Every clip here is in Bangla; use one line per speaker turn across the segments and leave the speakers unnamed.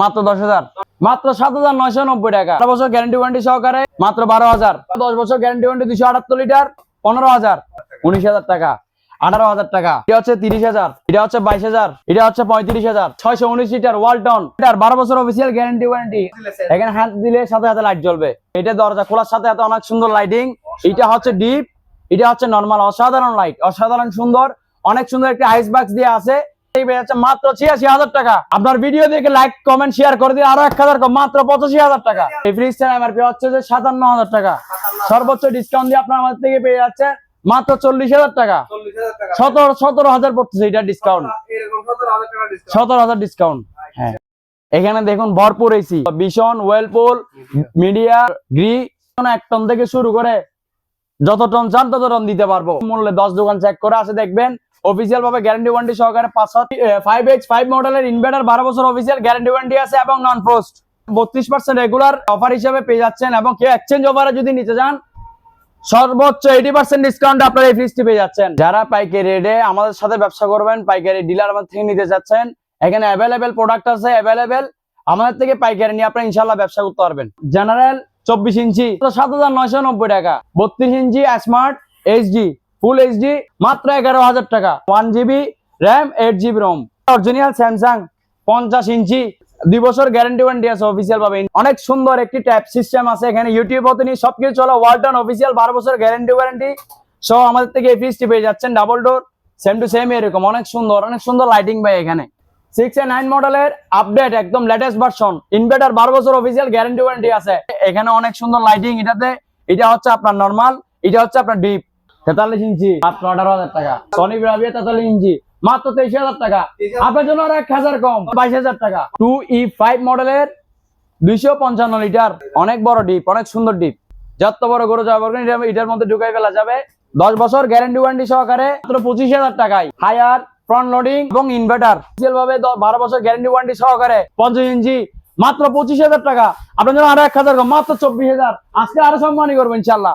মাত্র দশ হাজার। মাত্র সাত হাজার নয়শো নব্বই টাকা। বছর গ্যারান্টি ওয়ারেন্টি সহকারে মাত্র বারো হাজার। দশ বছর গ্যারান্টি ওয়ারেন্টি দুশো আটাত্তর লিটার, পনেরো হাজার। উনিশ হাজার টাকা। আঠারো হাজার টাকা। এটা হচ্ছে তিরিশ হাজার। এটা হচ্ছে বাইশ হাজার। এটা হচ্ছে পঁয়ত্রিশ হাজার। ছয়শো উনিশ লিটার ওয়ালটন এটার বারো বছর অফিসিয়াল গ্যারান্টি ওয়ারেন্টি এখানে হাত দিলে সাথে সাথে লাইট জ্বলবে। এটা দরজা খোলার সাথে সাথে অনেক সুন্দর লাইটিং এটা হচ্ছে ডিপ এটা হচ্ছে নর্মাল অসাধারণ লাইট অসাধারণ সুন্দর। অনেক সুন্দর একটা আইস বাক্স দিয়ে আছে। মাত্র ছিয়াশি হাজার টাকা। আপনার ভিডিও দেখে লাইক কমেন্ট শেয়ার করে দিয়ে আরও এক হাজার মাত্র পঁচাশি হাজার টাকা। এই ফ্রিজটার এমআরপি হচ্ছে যে সাতান্ন হাজার টাকা। সর্বোচ্চ ডিসকাউন্ট দিয়ে আপনার আমাদের থেকে পেয়ে যাচ্ছে মাত্র চল্লিশ হাজার টাকা।
চল্লিশ হাজার টাকা।
সতেরো সতেরো হাজার পড়তেছে এটা ডিসকাউন্ট
এরকম সতেরো হাজার টাকা ডিসকাউন্ট
সতেরো হাজার ডিসকাউন্ট হ্যাঁ। এখানে দেখুন ভরপুর এসি ভীষণ ওয়েলপুল মিডিয়া গ্রি এক টন থেকে শুরু করে যত টন চান তত টন দিতে পারব। মূল্যে দশ দোকান চেক করে আসে দেখবেন। অফিসিয়াল ভাবে গ্যারান্টি ওয়ারেন্টি সহকারে পাঁচ ফাইভ এইচ ফাইভ মডেলের ইনভার্টার বারো বছর অফিসিয়াল গ্যারান্টি ওয়ারেন্টি আছে এবং নন ফ্রোস্ট বত্রিশ পার্সেন্ট রেগুলার অফার হিসেবে পেয়ে যাচ্ছেন এবং কেউ এক্সচেঞ্জ অফারে যদি নিতে চান, সর্বোচ্চ এইটি পার্সেন্ট ডিসকাউন্ট আপনারা এই ফ্রিজটি পেয়ে যাচ্ছেন। যারা পাইকারি রেটে আমাদের সাথে ব্যবসা করবেন, পাইকারি ডিলার আমাদের থেকে নিতে চাচ্ছেন, এখানে অ্যাভেলেবেল প্রোডাক্ট আছে অ্যাভেলেবেল আমাদের থেকে পাইকারি নিয়ে আপনারা ইনশাল্লাহ ব্যবসা করতে পারবেন। জেনারেল চব্বিশ ইঞ্চি, সাত হাজার নয়শো নব্বই টাকা। বত্রিশ inch smart HD full HD মাত্র এগারো হাজার টাকা। One GB RAM eight GB ROM original Samsung পঞ্চাশ ইঞ্চি, দুই বছর গ্যারান্টি ওয়ারেন্টি আছে অফিসিয়াল ভাবে। অনেক সুন্দর একটি ট্যাব সিস্টেম আছে এখানে। ইউটিউব হতে নিয়ে সবকিছু চলে ওয়ালটন অফিসিয়াল বারো বছর গ্যারান্টি ওয়ারেন্টি সো আমাদের থেকে এই ফ্রিজটি পেয়ে যাচ্ছেন double door same to same এরকম। অনেক সুন্দর অনেক সুন্দর লাইটিং ভাই এখানে। সিক্স এ নাইন মডেলের আপডেট একদম লেটেস্ট ভার্সন ইনভার্টার বারো বছর অফিসিয়াল গ্যারান্টি ওয়ারেন্টি আছে। এখানে অনেক সুন্দর লাইটিং এটাতে। এটা হচ্ছে আপনার নর্মাল এটা হচ্ছে আপনার ডিপ তেতাল্লিশ ইঞ্চি মাত্র আঠারো হাজার টাকা। সনি ব্রাভিয়া তেতাল্লিশ ইঞ্চি মাত্র তেইশ হাজার টাকা। আপনার জন্য এক হাজার কম বাইশ হাজার টাকা। টু ই ফাইভ মডেলের দুইশো পঞ্চান্ন লিটার অনেক বড় ডিপ অনেক সুন্দর ডিপ যত বড় গরু যাওয়া পারবেন এটার মধ্যে ঢুকাই ফেলা যাবে। দশ বছর গ্যারেন্টি ওয়ারেন্টি সহকারে মাত্র পঁচিশ হাজার টাকায়। হায়ার ফ্রন্ট লোডিং এবং ইনভার্টার ভাবে বারো বছর গ্যারেন্টি ওয়ারেন্টি সহকারে পঞ্চাশ ইঞ্চি মাত্র পঁচিশ হাজার টাকা। আপনার জন্য আরও এক হাজার কম, মাত্র চব্বিশ হাজার। আজকে আরও সম্মানই করব ইনশাল্লাহ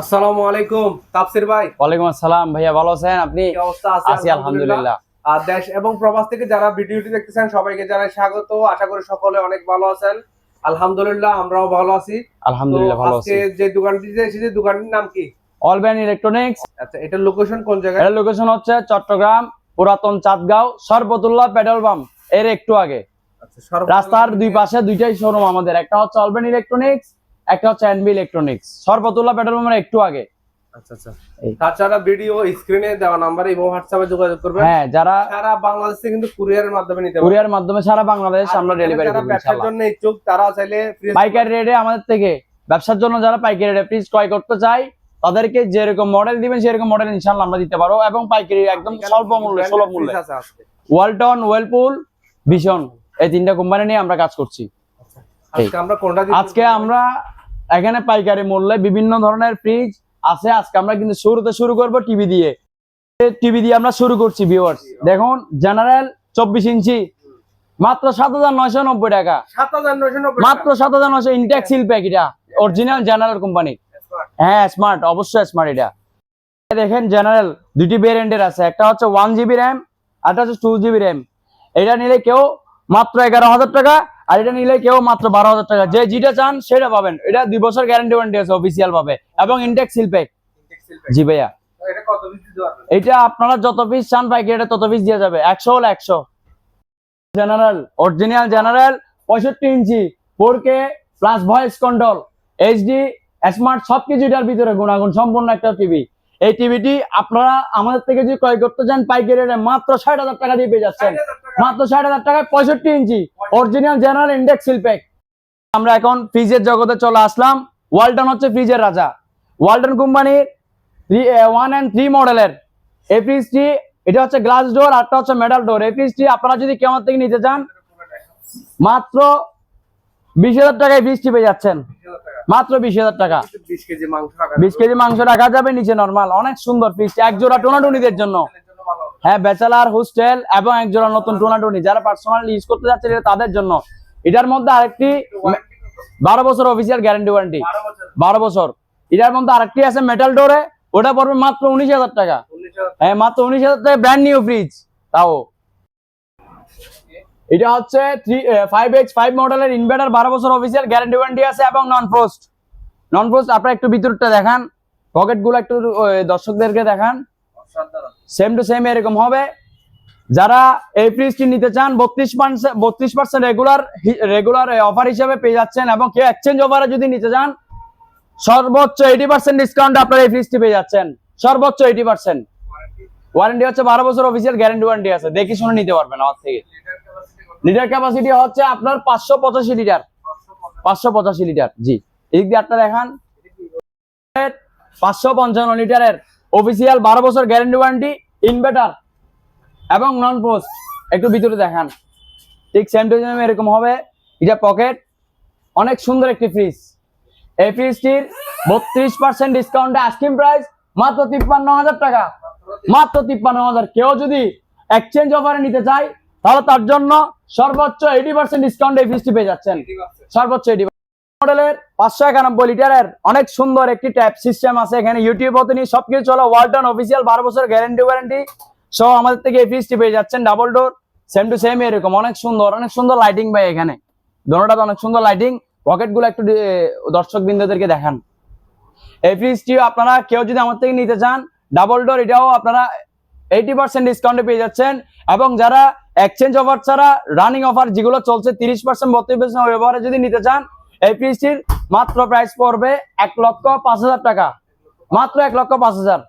আসসালামু আলাইকুম তাফসির ভাই।
ওয়ালাইকুম আসসালাম। ভাইয়া ভালো আছেন? আপনি?
কি অবস্থা? আছে
আছি আলহামদুলিল্লাহ।
আর দেশ এবং প্রবাস থেকে যারা ভিডিওটি দেখতেছেন সবাইকে জানাই স্বাগত। আশা করি সকলে অনেক ভালো আছেন। আলহামদুলিল্লাহ আমরাও ভালো আছি।
আলহামদুলিল্লাহ ভালো আছি।
যে দোকানটিতে এসেছে দোকানটির নাম কি?
অলব্যান ইলেকট্রনিক্স।
আচ্ছা এটার লোকেশন কোন জায়গায়?
এর লোকেশন হচ্ছে চট্টগ্রাম পুরাতন চাঁদগাঁও সরবতুল্লাহ পেট্রোল পাম্প। এর একটু আগে।
আচ্ছা,
রাস্তার দুই পাশে দুইটাই শোরুম আমাদের। একটা হচ্ছে অলবেন ইলেকট্রনিক্স একটা হচ্ছে এনবি ইলেকট্রনিক্স সরবতুল্লাহ পেট্রোল পাম্পের একটু আগে।
আচ্ছা আচ্ছা। তাছাড়া ভিডিও স্ক্রিনে দেওয়া নাম্বারে এবং হোয়াটসঅ্যাপে যোগাযোগ করবেন।
হ্যাঁ যারা
সারা বাংলাদেশে কিন্তু কুরিয়ারের মাধ্যমে নিতে
কুরিয়ার মাধ্যমে সারা বাংলাদেশ আমরা ডেলিভারি
যারা ব্যবসার জন্য ইচ্ছুক তারা চাইলে
পাইকারি রেটে আমাদের থেকে ব্যবসার জন্য যারা পাইকারি রেটে ফ্রিজ ক্রয় করতে চাই তাদেরকে যেরকম মডেল দিবেন সেরকম মডেল ইনশাআল্লাহ আমরা দিতে পারব। এবং পাইকারি একদম স্বল্প মূল্যে সুলভ মূল্যে? ওয়ালটন ওয়েলপুল ভিশন এই তিনটা কোম্পানি নিয়ে আমরা কাজ করছি।
আজকে আমরা
এখানে পাইকারি মূল্যে বিভিন্ন ধরনের ফ্রিজ আছে। আজকে আমরা কিন্তু শুরুতে শুরু করব টিভি দিয়ে। টিভি দিয়ে আমরা শুরু করছি ভিউয়ার্স দেখুন জেনারেল চব্বিশ ইঞ্চি। মাত্র সাত হাজার নয়শো নব্বই টাকা।
7,990
মাত্র সাত হাজার নয়শো ইনটেক সিল প্যাক এটা। অরিজিনাল জেনারেল কোম্পানি হ্যাঁ স্মার্ট অবশ্যই স্মার্ট এটা। দেখেন জেনারেল দুটি ভেরিয়েন্টের আছে। একটা হচ্ছে ওয়ান জিবি র্যাম একটা হচ্ছে টু জিবি র্যাম এটা নিলে কেউ মাত্র এগারো হাজার টাকা আর এটা নিলে কেউ মাত্র বারো হাজার টাকা। যে যেটা চান সেটা পাবেন। এটা দুই বছর গ্যারান্টি ওয়ারেন্টি আছে অফিসিয়াল ভাবে। এবং ইনটেক প্যাক জি ভাইয়া।
এটা?
এটা আপনারা যত পিস চান পাইকারি রেটে তত পিস দিয়ে যাবে। একশো হলে একশো। জেনারেল অরিজিনাল জেনারেল পঁয়ষট্টি inch four K plus voice control HD smart সবকিছু এটার ভিতরে গুণাগুণ সম্পূর্ণ একটা টিভি এই টিভিটি আপনারা আমাদের থেকে যদি ক্রয় করতে চান পাইকারি মাত্র ষাট হাজার টাকা দিয়ে পেয়ে যাচ্ছেন।
60,000 টাকা।
মাত্র ষাট হাজার টাকায় পঁয়ষট্টি inch original general intact seal pack আমরা এখন ফ্রিজের জগতে চলে আসলাম। ওয়ালটন হচ্ছে ফ্রিজের রাজা। ওয়ালটন কোম্পানির ওয়ান অ্যান্ড থ্রি মডেলের এই ফ্রিজটি এটা হচ্ছে গ্লাস ডোর আরটা হচ্ছে মেটাল ডোর এই ফ্রিজটি আপনারা যদি কেমন থেকে নিতে চান মাত্র বিশ হাজার টাকায় ফ্রিজটি পেয়ে যাচ্ছেন। মাত্র বিশ হাজার টাকা।
20 কেজি মাংস
বিশ কেজি মাংস রাখা যাবে নিচে নর্মাল অনেক সুন্দর ফ্রিজ এক জোড়া টোনাটুনিদের জন্য। হ্যাঁ ব্যাচেলার হোস্টেল এবং এক জোড়া নতুন টোনাটুনি যারা পার্সোনালি ইউজ করতে যাচ্ছে তাদের জন্য। এটার মধ্যে আরেকটি বারো বছর অফিসিয়াল গ্যারান্টি ওয়ারেন্টি বারো বছর। এটার মধ্যে আরেকটি আছে মেটাল ডোরে ওটা পড়বে মাত্র উনিশ হাজার টাকা। হ্যাঁ মাত্র উনিশ হাজার টাকা ব্র্যান্ড নিউ ফ্রিজ তাও। এটা হচ্ছে থ্রি ফাইভ এক্স ফাইভ মডেলের ইনভার্টার বারো বছর অফিসিয়াল গ্যারান্টি ওয়ারেন্টি আছে এবং নন ফ্রোস্ট নন ফ্রোস্ট আপনারা একটু ভিতরটা দেখান। পকেটগুলো একটু দর্শকদেরকে দেখান। সেম টু সেম এরকম হবে। যারা এই ফ্রিজটি নিতে চান, বত্রিশ পার্সেন্ট বত্রিশ পার্সেন্ট রেগুলার রেগুলার অফার হিসেবে পেয়ে যাচ্ছেন এবং কেউ এক্সচেঞ্জ অফারে যদি নিতে চান, সর্বোচ্চ এইটি পার্সেন্ট ডিসকাউন্ট আপনারা এই ফ্রিজটি পেয়ে যাচ্ছেন। সর্বোচ্চ এইটি পার্সেন্ট ওয়ারেন্টি হচ্ছে বারো বছর অফিসিয়াল গ্যারেন্টি ওয়ারেন্টি আছে। দেখে শুনে নিতে পারবেন আমার থেকে। লিটার ক্যাপাসিটি হচ্ছে আপনার পাঁচশো পঁচাশি লিটার পাঁচশো পঁচাশি লিটার জি। এদিক দিয়ে একটা দেখান, পাঁচশো পঞ্চান্ন লিটারের অফিসিয়াল বারো বছর গ্যারেন্টি ওয়ারেন্টি ইনভার্টার এবং নন পোস্ট একটু ভিতরে দেখান। ঠিক সেম টু সেম এরকম হবে। এটা পকেট অনেক সুন্দর একটি ফ্রিজ এই ফ্রিজটির বত্রিশ পার্সেন্ট ডিসকাউন্টে আইসক্রিম প্রাইস মাত্র তিপ্পান্ন হাজার টাকা। মাত্র তিপ্পান্ন হাজার। কেউ যদি এক্সচেঞ্জ অফারে নিতে চায়, তাহলে তার জন্য সর্বোচ্চ এইটি পার্সেন্ট ডিসকাউন্ট এই ফ্রিজটি পেয়ে যাচ্ছেন। সর্বোচ্চ এইটি মডেলের পাঁচশো একানব্বই লিটারের অনেক সুন্দর একটি ট্যাপ সিস্টেম আছে। এখানে ইউটিউব হতে নিয়ে সবকিছু চলো ওয়ালটন অফিসিয়াল বারো বছর গ্যারান্টি ওয়ারেন্টি সহ আমাদের থেকে এই পেয়ে যাচ্ছেন। Double door same to same এরকম অনেক সুন্দর অনেক সুন্দর লাইটিং ভাই এখানে। দোনোটাতে অনেক সুন্দর লাইটিং পকেটগুলো একটু দর্শক বিন্দুদেরকে দেখান। এই আপনারা কেউ যদি আমার থেকে নিতে চান ডাবল ডোর এটাও আপনারা এইটি পার্সেন্ট ডিসকাউন্টে পেয়ে যাচ্ছেন। এবং যারা এক্সচেঞ্জ অফার ছাড়া রানিং অফার যেগুলো চলছে, তিরিশ পার্সেন্ট বত্রিশ পার্সেন্ট ব্যবহারে যদি নিতে চান এই ফ্রিজটির মাত্র প্রাইস পড়বে এক লক্ষ পাঁচ হাজার টাকা। মাত্র এক লক্ষ পাঁচ হাজার।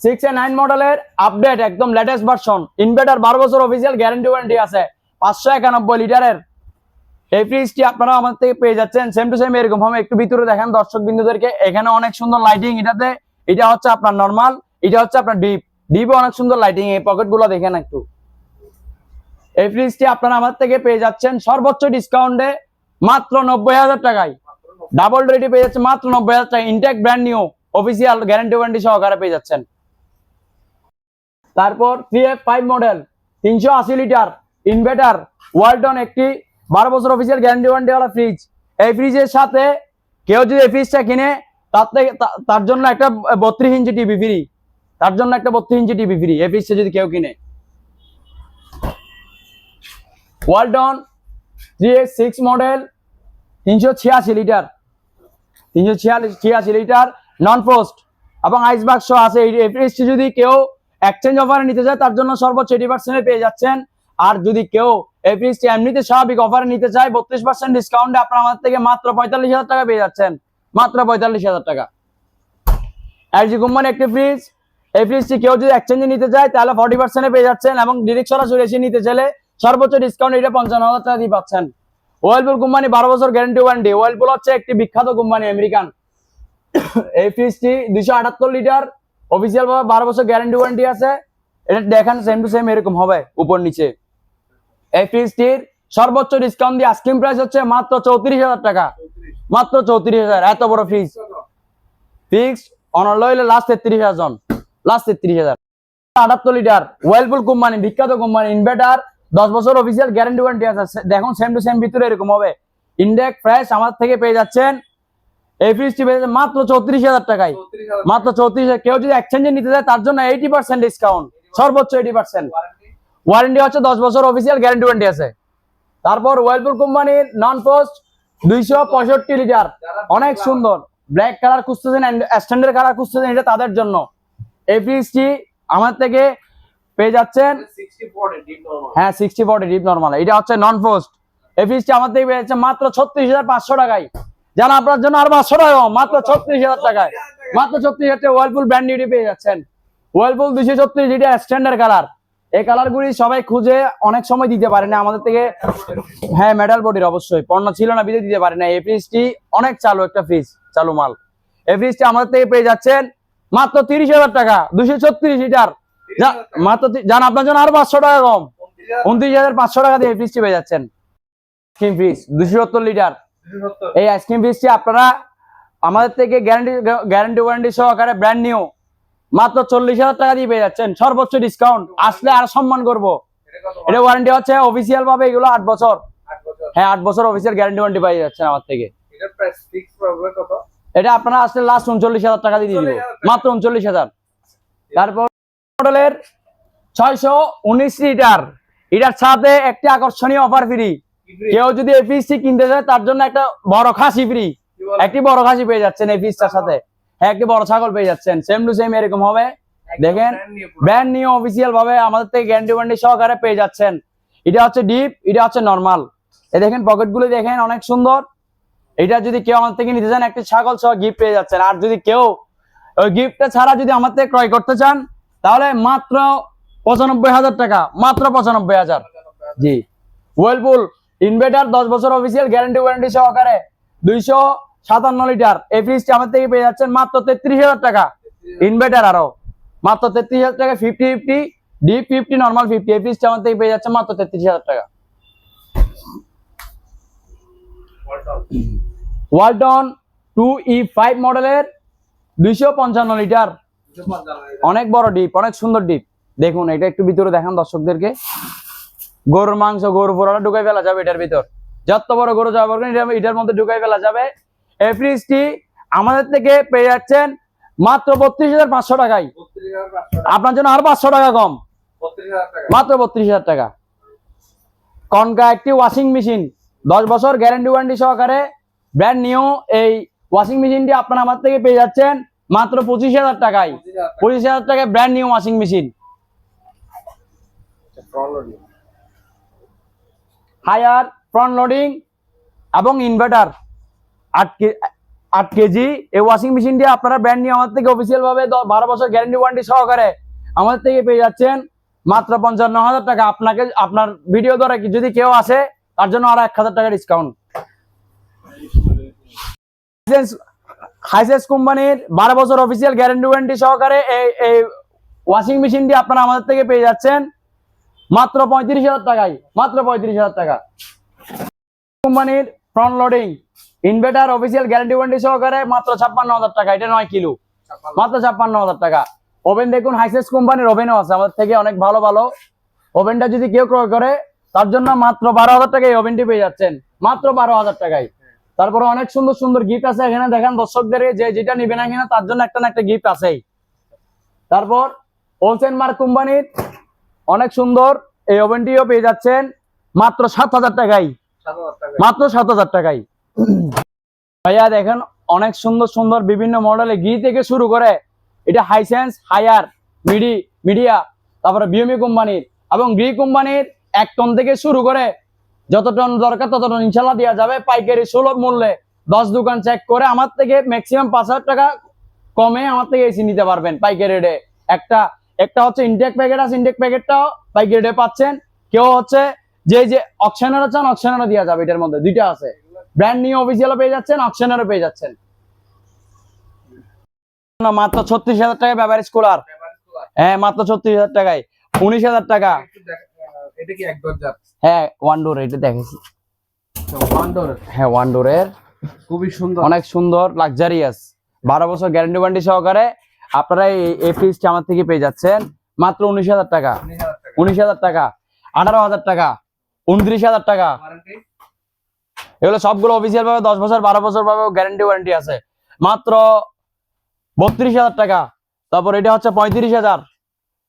সিক্স এ নাইন মডেলের আপডেট একদম লেটেস্ট ভার্সন ইনভার্টার বারো বছর অফিসিয়াল গ্যারান্টি ওয়ারেন্টি আছে, পাঁচশো একানব্বই লিটারের এই ফ্রিজটি আপনারা আমাদের থেকে পেয়ে যাচ্ছেন। সেম টু সেম এরকম হবে। একটু ভিতরে দেখেন দর্শক বিন্দুদেরকে এখানে অনেক সুন্দর লাইটিং এটাতে। এটা হচ্ছে আপনার নর্মাল এটা হচ্ছে আপনার ডিপ ডিপে অনেক সুন্দর লাইটিং এই পকেটগুলো দেখেন একটু। এই ফ্রিজটি আপনারা আমার থেকে পেয়ে যাচ্ছেন। সর্বোচ্চ ডিসকাউন্টে মাত্র নব্বই হাজার টাকায়। ডাবল রেডি পেয়ে যাচ্ছে মাত্র নব্বই হাজার টাকা intact brand new official guarantee warranty সহকারে পেয়ে যাচ্ছেন। তারপর থ্রি এফ ফাইভ মডেল তিনশো আশি লিটার ইনভার্টার ওয়ালটন একটি বারো বছর অফিসিয়াল গ্যারান্টি ওয়ারেন্টি ওয়ালা ফ্রিজ এই ফ্রিজের সাথে কেউ যদি এই ফ্রিজটা কিনে, তার থেকে তার জন্য একটা বত্রিশ ইঞ্চি টিভি ফ্রি তার জন্য একটা বত্রিশ ইঞ্চি টিভি ফ্রি এই ফ্রিজটা যদি কেউ কিনে। ওয়ালটন থ্রি সিক্স মডেল তিনশো ছিয়াশি লিটার তিনশো ছিয়াশি ছিয়াশি লিটার নন পোস্ট এবং আইস বাক্স আছে এই যদি কেউ এক্সচেঞ্জ অফারে নিতে চায়, তার জন্য সর্বোচ্চ এইটি পার্সেন্টে পেয়ে যাচ্ছেন। আর যদি কেউ এই ফ্রিজটি এমনিতে স্বাভাবিক অফারে নিতে চায়, বত্রিশ পার্সেন্ট ডিসকাউন্টে আপনার আমাদের থেকে মাত্র পঁয়তাল্লিশ হাজার টাকা পেয়ে যাচ্ছেন। মাত্র পঁয়তাল্লিশ হাজার টাকা। এলজি কোম্পানি একটি ফ্রিজ এই ফ্রিজটি কেউ যদি এক্সচেঞ্জে নিতে চায়, তাহলে ফর্টি পার্সেন্টে পেয়ে যাচ্ছেন এবং ডিরেক্ট সরাসরি এসে নিতে চাইলে সর্বোচ্চ ডিসকাউন্ট এটা পঞ্চান্ন হাজার টাকা দিয়ে পাচ্ছেন। ওয়েলপুল কোম্পানি, বারো বছর গ্যারান্টি ওয়ারেন্টি ওয়েলপুল হচ্ছে একটি বিখ্যাত কোম্পানি আমেরিকান এই ফ্রিজটি দুইশো আটাত্তর লিটার অফিসিয়াল ভাবে বারো বছর গ্যারান্টি ওয়ারেন্টি আছে। এটা দেখান সেম টু সেম এরকম হবে, উপর নিচে। এই ফ্রিজটির সর্বোচ্চ ডিসকাউন্ট দিয়ে আইসক্রিম প্রাইস হচ্ছে মাত্র চৌত্রিশ হাজার টাকা। মাত্র চৌত্রিশ হাজার, এত বড় ফ্রিজ ফিক্স অনার লইলে লাস্ট তেত্রিশ হাজার জন। লাস্ট তেত্রিশ হাজার। আটাত্তর লিটার ওয়েলপুল কোম্পানি, বিখ্যাত কোম্পানি ইনভার্টার দশ বছর অফিসিয়াল গ্যারান্টি ওয়ারেন্টি আছে। দেখুন সেম টু সেম ভিতরে এরকম হবে। ইন্ডেক ফ্রেশ আমার থেকে পেয়ে যাচ্ছেন এই ফ্রিজটি পেয়ে যাচ্ছেন মাত্র চৌত্রিশ হাজার টাকায়। মাত্র চৌত্রিশ হাজার। কেউ যদি এক্সচেঞ্জে নিতে চায় তার জন্য এইটি পার্সেন্ট ডিসকাউন্ট সর্বোচ্চ এইটি পার্সেন্ট ওয়ারেন্টি হচ্ছে দশ বছর অফিসিয়াল গ্যারান্টি ওয়ারেন্টি আছে। তারপর ওয়েলপুল কোম্পানির নন পোস্ট দুইশো পঁয়ষট্টি লিটার। অনেক সুন্দর। ব্ল্যাক কালার খুঁজতেছেন স্ট্যান্ডার্ড কালার খুঁজতেছেন এটা তাদের জন্য। এই ফ্রিজটি আমার থেকে পেয়ে যাচ্ছেন? হ্যাঁ সিক্সটি ফোর্টি ডিপ নর্মাল এটা হচ্ছে নন পোস্ট এই ফ্রিজটি আমার থেকে পেয়ে যাচ্ছে মাত্র ছত্রিশ হাজার পাঁচশো টাকায়। যারা আপনার জন্য আর পাঁচশো টাকা মাত্র ছত্রিশ হাজার টাকায়। মাত্র ছত্রিশ হাজার ওয়ালপুল ব্র্যান্ড নিউটি পেয়ে যাচ্ছেন। ওয়ালপুল দুশো ছত্রিশ এটা স্ট্যান্ডার্ড কালার এই কালার গুলি সবাই খুঁজে অনেক সময় দিতে পারে না। আমাদের থেকে হ্যাঁ মেটাল বডির অবশ্যই। পণ্য ছিল না বিদে দিতে পারে না। এই ফ্রিজটি অনেক চালু একটা ফ্রিজ চালু মাল। এই ফ্রিজটি আমাদের থেকে পেয়ে যাচ্ছেন মাত্র তিরিশ হাজার টাকা দুশো ছত্রিশ লিটার। মাত্র জান আপনার জন্য আরও পাঁচশো টাকা কম। উনত্রিশ হাজার। পাঁচশো টাকা দিয়ে ফ্রিজটি পেয়ে যাচ্ছেন। আইসক্রিম ফ্রিজ দুশো সত্তর লিটার এই আইসক্রিম ফ্রিজটি আপনারা আমাদের থেকে গ্যারান্টি গ্যারান্টি ওয়ারেন্টি সহকারে ব্র্যান্ড নিউ মাত্র চল্লিশ হাজার টাকা দিয়ে পেয়ে যাচ্ছেন। সর্বোচ্চ ডিসকাউন্ট আসলে আর সম্মান করব। এটা ওয়ারেন্টি হচ্ছে অফিসিয়াল ভাবে এগুলো আট বছর। হ্যাঁ আট বছর অফিসিয়াল গ্যারান্টি ওয়ারেন্টি পেয়ে যাচ্ছেন আমার থেকে। এটা আপনারা আসলে লাস্ট উনচল্লিশ হাজার টাকা দিয়ে দিব। মাত্র উনচল্লিশ হাজার। তারপর মডেলের ছয়শো উনিশ লিটার। এটার সাথে একটি আকর্ষণীয় অফার ফ্রি কেউ যদি পিসটি কিনতে চায় তার জন্য একটা বড় খাসি ফ্রি একটি বড় খাসি পেয়ে যাচ্ছেন এই পিসটার সাথে। হ্যাঁ একটি বড় ছাগল পেয়ে যাচ্ছেন। সেম টু সেম এরকম হবে। দেখেন ব্র্যান্ড নিউ অফিসিয়াল ভাবে আমাদের থেকে গ্যারান্টি ওয়ারেন্টি সহকারে পেয়ে যাচ্ছেন। এটা হচ্ছে ডিপ এটা হচ্ছে নরমাল এই দেখেন পকেটগুলো দেখেন অনেক সুন্দর। এটা যদি কেউ আমার থেকে নিতে চান একটি ছাগল সহ গিফট পেয়ে যাচ্ছেন। আর যদি কেউ ওই গিফটটা ছাড়া যদি আমার থেকে ক্রয় করতে চান তাহলে মাত্র পঁচানব্বই হাজার টাকা, মাত্র পঁচানব্বই হাজার। জি। ওয়েলপুল ইনভার্টার দশ বছর অফিসিয়াল গ্যারান্টি ওয়ারেন্টি সহকারে দুইশো সাতান্ন লিটার। এই ফ্রিজটি আমার থেকে পেয়ে যাচ্ছেন মাত্র তেত্রিশ হাজার টাকা। ইনভার্টার আরও। মাত্র তেত্রিশ হাজার টাকা fifty fifty deep fifty normal fifty এই ফ্রিজটি আমার থেকে পেয়ে যাচ্ছে মাত্র তেত্রিশ হাজার টাকা। ওয়ালটন টু ই ফাইভ মডেলের দুইশো পঞ্চান্ন লিটার। অনেক বড় ডিপ, অনেক সুন্দর ডিপ। দেখুন, এটা একটু ভিতরে দেখান দর্শকদেরকে। গরুর মাংস গরু পোড়াটা ঢুকাই ফেলা যাবে এটার ভিতর। যত বড় গরু যাওয়া পারবেন এটার মধ্যে ঢুকাই ফেলা যাবে। এই ফ্রিজটি আমাদের থেকে পেয়ে যাচ্ছেন মাত্র বত্রিশ হাজার পাঁচশো টাকায়। আপনার জন্য আরও পাঁচশো টাকা কম। মাত্র বত্রিশ হাজার টাকা। কনকা একটি ওয়াশিং মেশিন দশ বছর গ্যারেন্টি ওয়ারেন্টি সহকারে ব্র্যান্ড নিউ এই ওয়াশিং মেশিনটি আপনারা আমার থেকে পেয়ে যাচ্ছেন। মাত্র পঁচিশ হাজার টাকায়। পঁচিশ হাজার টাকায় brand new washing machine Haier front loading এবং ইনভার্টার আট কে আট কেজি। এই ওয়াশিং মেশিনটি আপনারা ব্র্যান্ড নিয়ে আমার থেকে অফিসিয়াল ভাবে বারো বছর গ্যারান্টি ওয়ারেন্টি সহকারে আমাদের থেকে পেয়ে যাচ্ছেন মাত্র পঞ্চান্ন হাজার টাকা। আপনাকে আপনার ভিডিও দ্বারা যদি কেউ আসে তার জন্য আরও এক হাজার টাকা ডিসকাউন্ট হাইসেন্স কোম্পানির বারো বছর অফিসিয়াল গ্যারান্টি ওয়ারেন্টি সহকারে এই এই ওয়াশিং মেশিনটি আপনারা আমাদের থেকে পেয়ে যাচ্ছেন। মাত্র পঁয়ত্রিশ হাজার টাকায় মাত্র পঁয়ত্রিশ হাজার টাকা। কোম্পানির front loading inverter official guarantee warranty সহকারে মাত্র ছাপ্পান্ন হাজার টাকা এটা নয় কিলো। মাত্র ছাপ্পান্ন হাজার টাকা। ওভেন দেখুন হাইসেস কোম্পানির ওভেনও আছে আমাদের থেকে অনেক ভালো ভালো। ওভেনটা যদি কেউ ক্রয় করে তার জন্য মাত্র বারো হাজার টাকায় ওভেনটি পেয়ে যাচ্ছেন। মাত্র বারো হাজার টাকায়। তারপরে অনেক সুন্দর সুন্দর গিফট আছে এখানে। দেখেন দর্শকদের যে যেটা নিবে না কিনা তার জন্য একটা না একটা গিফট আছেই। তারপর ওলসেন মার্ক কোম্পানির অনেক সুন্দর এই ওভেনটিও পেয়ে যাচ্ছেন মাত্র সাত হাজার টাকায়। মাত্র সাত হাজার টাকায়। ভাইয়া, দেখেন অনেক সুন্দর সুন্দর বিভিন্ন মডেলে ঘি থেকে শুরু করে এটা হাইসেন্স হায়ার মিডি মিডিয়া তারপরে বিএমই কোম্পানির এবং গ্রি কোম্পানির এক টন থেকে শুরু করে যত টন দরকার তত টন ইনশাল্লাহ দেওয়া যাবে। পাইকারি সুলভ মূল্যে দশ দোকান চেক করে আমার থেকে ম্যাক্সিমাম পাঁচ হাজার টাকা কমে আমার থেকে এসি নিতে পারবেন পাইকারি রেটে একটা একটা হচ্ছে ইনটেক প্যাকেট আছে ইনটেক প্যাকেটটাও পাইকারি রেটে পাচ্ছেন। কেউ হচ্ছে যে যে অকশনেরও চান অকশনেরও দেওয়া যাবে এটার মধ্যে। দুইটা আছে। ব্র্যান্ড নিউ অফিসিয়ালও পেয়ে যাচ্ছেন অকশনেরও পেয়ে যাচ্ছেন। মাত্র ছত্রিশ হাজার টাকায় ব্যাভারেজ কুলার হ্যাঁ মাত্র ছত্রিশ হাজার টাকায়। উনিশ হাজার টাকা।
এটা কি এক দরজা
হ্যাঁ ওয়ান ডোর এটা দেখেছি। হ্যাঁ ওয়ান ডোরের
খুবই সুন্দর।
অনেক সুন্দর লাক্সারিয়াস বারো বছর গ্যারান্টি ওয়ারেন্টি সহকারে আপনারা এই- এই আমার থেকে পেয়ে যাচ্ছেন। মাত্র উনিশ হাজার টাকা। উনিশ হাজার টাকা। আঠারো হাজার টাকা। উনত্রিশ হাজার টাকা। এগুলো সবগুলো অফিসিয়াল ভাবে দশ বছর বারো বছর ভাবে গ্যারান্টি ওয়ারেন্টি আছে। মাত্র বত্রিশ হাজার টাকা। তারপর এটা হচ্ছে পঁয়ত্রিশ হাজার।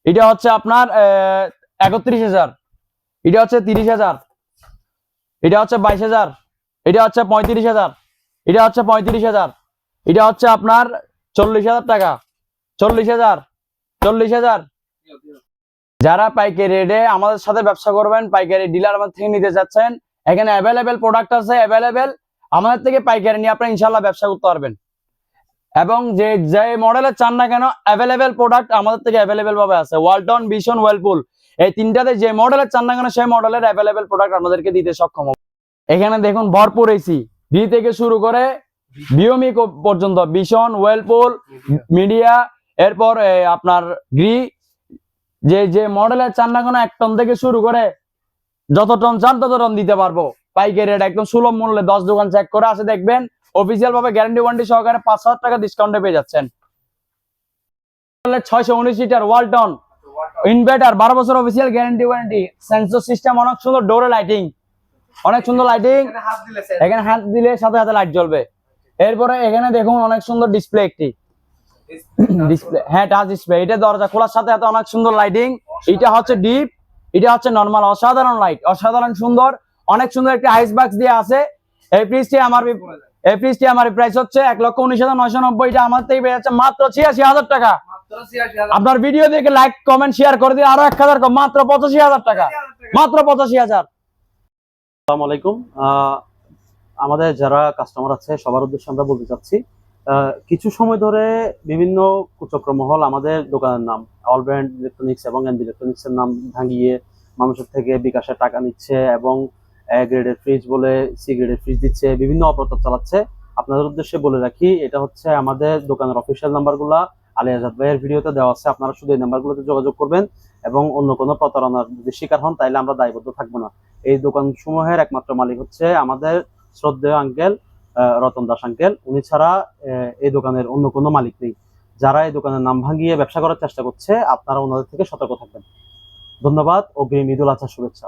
এটা হচ্ছে আপনার একত্রিশ হাজার। এটা হচ্ছে তিরিশ হাজার। এটা হচ্ছে বাইশ হাজার। এটা হচ্ছে পঁয়ত্রিশ হাজার। এটা হচ্ছে পঁয়ত্রিশ হাজার। এটা হচ্ছে আপনার চল্লিশ হাজার টাকা। চল্লিশ হাজার। চল্লিশ হাজার। যারা পাইকারি রেটে আমাদের সাথে ব্যবসা করবেন, পাইকারি ডিলার আমাদের থেকে নিতে চাচ্ছেন, এখানে অ্যাভেলেবেল প্রোডাক্ট আছে অ্যাভেলেবেল আমাদের থেকে পাইকারি নিয়ে আপনারা ইনশাল্লাহ ব্যবসা করতে পারবেন। এবং যে যে মডেলের চান না কেন অ্যাভেলেবেল প্রোডাক্ট আমাদের থেকে অ্যাভেলেবেল ভাবে আছে। ওয়ালটন বিশন ওয়েলপুল এই তিনটাতে যে মডেলের চান না কেন সেই মডেলের অ্যাভেলেবেল প্রোডাক্ট আমাদেরকে দিতে সক্ষম এখানে দেখুন, ভরপুর এসি ডি থেকে শুরু করে বিওমি পর্যন্ত বিশন ওয়েলপুল মিডিয়া এরপর আপনার গ্রি যে যে মডেলের চান না কেন এক টন থেকে শুরু করে যত টন চান তত টন দিতে পারব। পাইকারি রেট একদম সুলভ মূল্যে দশ দোকান চেক করে আসে দেখবেন। অফিসিয়াল ভাবে গ্যারান্টি ওয়ারেন্টি সহকারে পাঁচ হাজার টাকা ডিসকাউন্টে পেয়ে যাচ্ছেন। ছয়শো উনিশ লিটার ওয়ালটন ইনভার্টার বারো বছর official guarantee warranty sensor system অনেক সুন্দর ডোরে লাইটিং অনেক সুন্দর লাইটিং
এখানে হাত দিলে
সাথে সাথে লাইট জ্বলবে। এরপরে এখানে দেখুন অনেক সুন্দর ডিসপ্লে একটি। ডিসপ্লে হ্যাঁ টাচ ডিসপ্লে এটা দরজা খোলার সাথে সাথে অনেক সুন্দর লাইটিং এটা হচ্ছে ডিপ এটা হচ্ছে নরমাল অসাধারণ লাইট অসাধারণ সুন্দর। অনেক সুন্দর একটা আইস বক্স দিয়ে আছে। এই ফ্রিজটি আমার এই ফ্রিজটি আমার প্রাইস হচ্ছে এক লক্ষ উনিশ হাজার নয়শো নব্বই। এটা আমার থেকে পেয়ে যাচ্ছে মাত্র ছিয়াশি হাজার টাকা।
মাত্র 86,000
আপনার ভিডিও দেখে লাইক কমেন্ট শেয়ার করে দিয়ে আরও এক হাজার মাত্র পঁচাশি হাজার টাকা। মাত্র পঁচাশি হাজার।
আসসালামু আলাইকুম। আমাদের যারা কাস্টমার আছে সবার উদ্দেশ্যে আমরা বলতে চাচ্ছি আহ, কিছু সময় ধরে বিভিন্ন কুচক্র মহল আমাদের দোকানের নাম অল ব্র্যান্ড ইলেকট্রনিক্স এবং এনবি ইলেকট্রনিক্স এর নাম ভাঙিয়ে মানুষের থেকে বিকাশের টাকা নিচ্ছে এবং এ গ্রেডের ফ্রিজ বলে সি গ্রেডের ফ্রিজ দিচ্ছে বিভিন্ন অপ্রচার চালাচ্ছে। আপনাদের উদ্দেশ্যে বলে রাখি এটা হচ্ছে আমাদের দোকানের অফিসিয়াল নাম্বারগুলা আলী আজাদ ভাইয়ের ভিডিওতে দেওয়া আছে, আপনারা শুধু এই নাম্বারগুলোতে যোগাযোগ করবেন এবং অন্য কোনো প্রতারণার যদি শিকার হন, তাইলে আমরা দায়বদ্ধ থাকব না। এই দোকান সমূহের একমাত্র মালিক হচ্ছে আমাদের শ্রদ্ধেয় আঙ্কেল রতন দাস আঙ্কেল। উনি ছাড়া এই দোকানের অন্য কোনো মালিক নেই। যারা এই দোকানের নাম ভাঙিয়ে ব্যবসা করার চেষ্টা করছে, আপনারা ওনাদের থেকে সতর্ক থাকবেন। ধন্যবাদ, অগ্রিম ঈদুল আজহার শুভেচ্ছা।